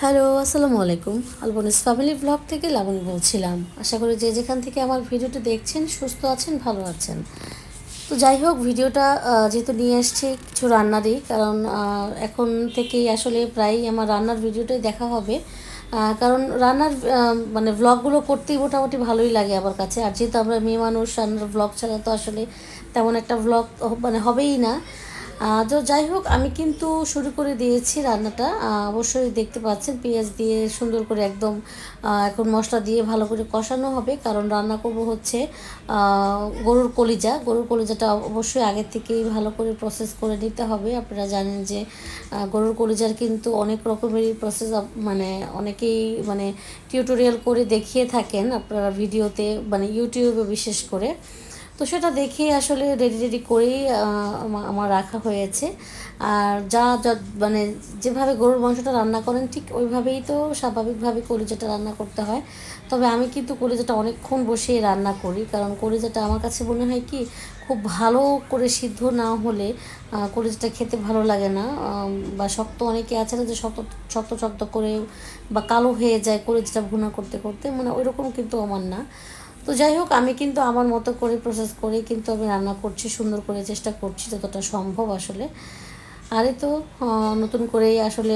Hello, আসসালামু আলাইকুম। আলবনিস family blog থেকে লাবণী বলছিলাম। আশা করি যে যেখান থেকে আমার ভিডিওটি দেখছেন, সুস্থ আছেন, ভালো আছেন। তো যাই হোক, ভিডিওটা যেহেতু নিয়ে এসছি কিছু রান্নারই কারণ এখন থেকেই আসলে প্রায়ই আমার রান্নার ভিডিওটাই দেখা হবে। কারণ রান্নার মানে ব্লগগুলো করতেই মোটামুটি ভালোই লাগে আমার কাছে। আর যেহেতু আমরা মেয়ে মানুষ, রান্নার ব্লগ ছাড়া তো আসলে তেমন একটা ব্লগ মানে হবেই না। তো যাই হোক, আমি কিন্তু শুরু করে দিয়েছি রান্নাটা। অবশ্যই দেখতে পাচ্ছেন, পেঁয়াজ দিয়ে সুন্দর করে একদম এখন মশলা দিয়ে ভালো করে কষানো হবে। কারণ রান্না করব হচ্ছে গরুর কলিজা। গরুর কলিজাটা অবশ্যই আগের থেকেই ভালো করে প্রসেস করে নিতে হবে। আপনারা জানেন যে গরুর কলিজার কিন্তু অনেক রকমেরই প্রসেস মানে অনেকেই মানে টিউটোরিয়াল করে দেখিয়ে থাকেন আপনারা ভিডিওতে মানে ইউটিউবে বিশেষ করে। তো সেটা দেখেই আসলে রেডি রেডি করেই আমার রাখা হয়েছে। আর যা যা মানে যেভাবে গরুর মাংসটা রান্না করেন, ঠিক ওইভাবেই তো স্বাভাবিকভাবে কলিজাটা রান্না করতে হয়। তবে আমি কিন্তু কলিজাটা অনেকক্ষণ বসেই রান্না করি, কারণ কলিজাটা আমার কাছে মনে হয় কি, খুব ভালো করে সিদ্ধ না হলে কলিজাটা খেতে ভালো লাগে না। বা শক্ত অনেকে আছে না যে শক্ত শক্ত শক্ত করে বা কালো হয়ে যায় কলিজাটা ভুনা করতে করতে মানে ওইরকম কিন্তু আমার না। তো যাই হোক, আমি কিন্তু আমার মতো করে প্রসেস করে কিন্তু আমি রান্না করছি, সুন্দর করে চেষ্টা করছি যতটা সম্ভব আসলে। আরে তো নতুন করেই আসলে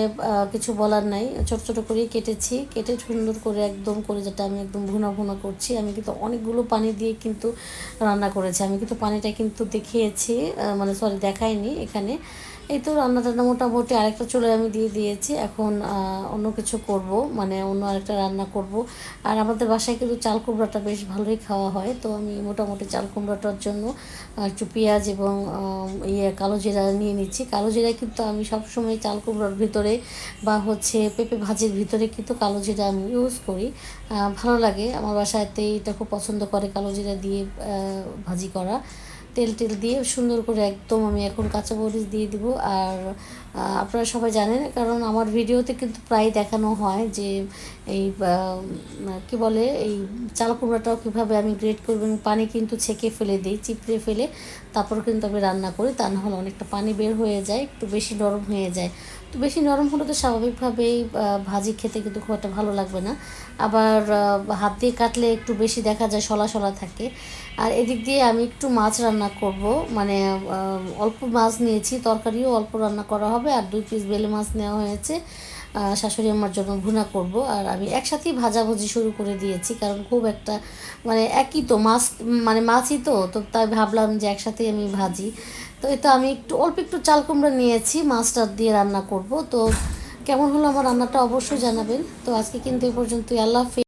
কিছু বলার নাই। ছোটো ছোটো করেই কেটেছি, কেটে সুন্দর করে একদম করে যেটা আমি একদম ভুনা ভুনা করছি, আমি কিন্তু অনেকগুলো পানি দিয়ে কিন্তু রান্না করেছি। আমি কিন্তু পানিটা কিন্তু দেখিয়েছি মানে সরি দেখাইনি এখানে। এই তো রান্না টান্না মোটামুটি আরেকটা চুলে আমি দিয়ে দিয়েছি। এখন অন্য কিছু করব মানে অন্য আরেকটা রান্না করব। আর আমাদের বাসায় কিন্তু চাল কুমড়াটা বেশ ভালোই খাওয়া হয়। তো আমি মোটামুটি চাল কুমড়াটার জন্য একটু পেঁয়াজ এবং ইয়ে কালো জিরা নিয়ে নিচ্ছি। কালো জিরা কিন্তু আমি সবসময় চাল কুমড়ার ভিতরে বা হচ্ছে পেঁপে ভাজির ভিতরে কিন্তু কালো জিরা আমি ইউজ করি। ভালো লাগে। আমার বাসাতে এটা খুব পছন্দ করে কালো জিরা দিয়ে ভাজি করা। তেল টেল দিয়ে সুন্দর করে একদম আমি এখন কাঁচা মরিচ দিয়ে দিব। আর আপনারা সবাই জানেন, কারণ আমার ভিডিওতে কিন্তু প্রায় দেখানো হয় যে এই কি বলে, এই চাল কুমড়াটাও কীভাবে আমি গ্রেট করব পানি কিন্তু ছেঁকে ফেলে দিই, চিপড়ে ফেলে। তারপর কিন্তু আমি রান্না করি, তা নাহলে অনেকটা পানি বের হয়ে যায়, একটু বেশি নরম হয়ে যায়। তো বেশি নরম হলে তো স্বাভাবিকভাবেই ভাজি খেতে কিন্তু খুব একটা ভালো লাগবে না। আবার হাত দিয়ে কাটলে একটু বেশি দেখা যায়, সলা সলা থাকে। আর এদিক দিয়ে আমি একটু মাছ রান্না করব। মানে অল্প মাছ নিয়েছি, তরকারিও অল্প রান্না করা হবে, আর দুই পিস বেলে মাছ নেওয়া হয়েছে। শাশুড়ি আমার জন্য ভুনা করব। আর আমি একসাথেই ভাজাভুজি শুরু করে দিয়েছি, কারণ খুব একটা মানে একই তো, মাছ মানে মাছই তো তো তাই ভাবলাম যে একসাথেই আমি ভাজি। তো এই তো আমি একটু, অল্প একটু চাল কুমড়া নিয়েছি, মাছটা দিয়ে রান্না করব। তো কেমন হলো আমার রান্নাটা অবশ্যই জানাবেন। তো আজকে কিন্তু এই পর্যন্তই, আল্লাহ